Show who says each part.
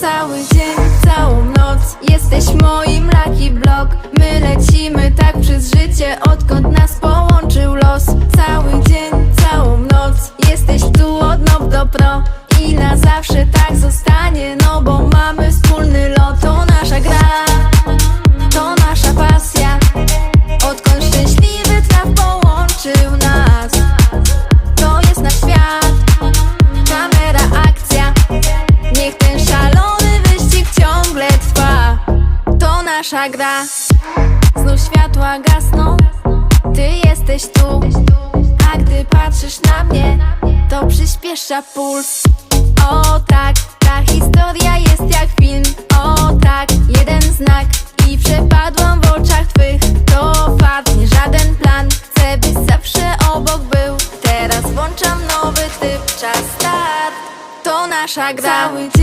Speaker 1: Cały dzień, całą noc. Jesteś moim lucky block. My lecimy tak przez życie Odkąd nas połączył los. Cały dzień, całą noc. Jesteś tu od do pro. I na zawsze tak zostanie No bo mamy wspólny nasza gra. Znów światła gasną. Ty jesteś tu. A gdy patrzysz na mnie To przyspiesza puls. O tak, ta historia jest jak film. O tak, jeden znak. I przepadłam w oczach twych. To fakt, nie żaden plan. Chcę byś zawsze obok był. Teraz włączam nowy typ. Czas start. To nasza gra. Cały dzień